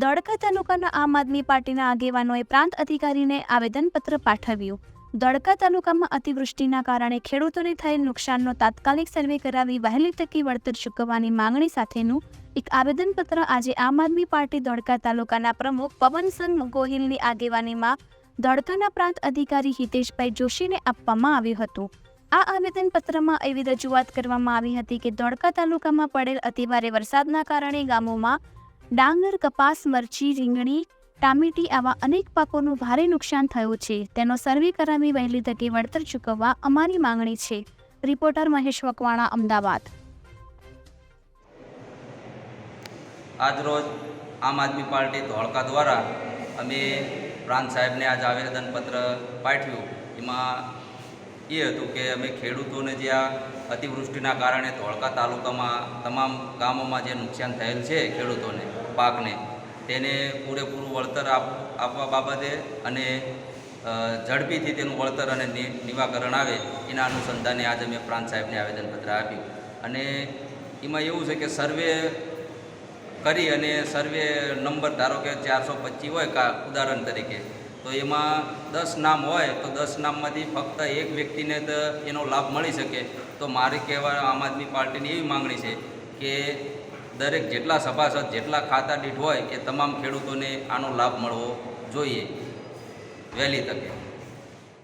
ધોળકા તાલુકાના આમ આદમી પાર્ટીના આગેવાનોએ પ્રાંત અધિકારીને આવેદનપત્ર પાઠવ્યું. દોડકા તાલુકામાં અતિવૃષ્ટિના કારણે ખેડૂતોને થયેલ નુકસાનનો તાત્કાલિક સર્વે કરાવી વહેલી તકી વળતર ચૂકવવાની માંગણી સાથેનું એક આવેદનપત્ર આજે આમ આદમી પાર્ટી દોડકા તાલુકાના પ્રમુખ પવનસન ગોહિલની આગેવાનીમાં ધોળકાના પ્રાંત અધિકારી હિતેશભાઈ જોશીને આપવામાં આવ્યું હતું. આ આવેદનપત્રમાં એવી રજૂઆત કરવામાં આવી હતી કે ધોળકા તાલુકામાં પડેલ અતિભારે વરસાદના કારણે ગામોમાં ડાંગર, કપાસ, મરચી, રીંગણી, ટામેટી આવા અનેક પાકોનું ભારે નુકસાન થયું છે. તેનો સર્વે કરાવી વહેલી તકે વળતર ચૂકવવા અમારી માંગણી છે. રિપોર્ટર મહેશ વકવાણા, અમદાવાદ. આજરોજ આમ આદમી પાર્ટી ધોળકા દ્વારા અમે પ્રાંત સાહેબને આજ આવેદનપત્ર પાઠવ્યું. એમાં એ હતું કે અમે ખેડૂતોને જે આ અતિવૃષ્ટિના કારણે ધોળકા તાલુકામાં તમામ ગામોમાં જે નુકસાન થયેલ છે ખેડૂતોને, પાકને, તેને પૂરેપૂરું વળતર આપ, આપવા બાબતે અને ઝડપીથી તેનું વળતર અને નિવાકરણ આવે એના અનુસંધાને આજે મેં પ્રાંત સાહેબને આવેદનપત્ર આપ્યું. અને એમાં એવું છે કે સર્વે કરી અને સર્વે નંબર ધારો કે ચારસો પચીસ હોય કા ઉદાહરણ તરીકે તો એમાં દસ નામ હોય, તો દસ નામમાંથી ફક્ત એક વ્યક્તિને તો એનો લાભ મળી શકે. તો મારે કહેવા આમ આદમી પાર્ટીની એવી માંગણી છે કે દરેક જેટલા સભાસદ, જેટલા ખાતા દીઠ હોય એ તમામ ખેડૂતોને આનો લાભ મળવો જોઈએ. વહેલી તકે.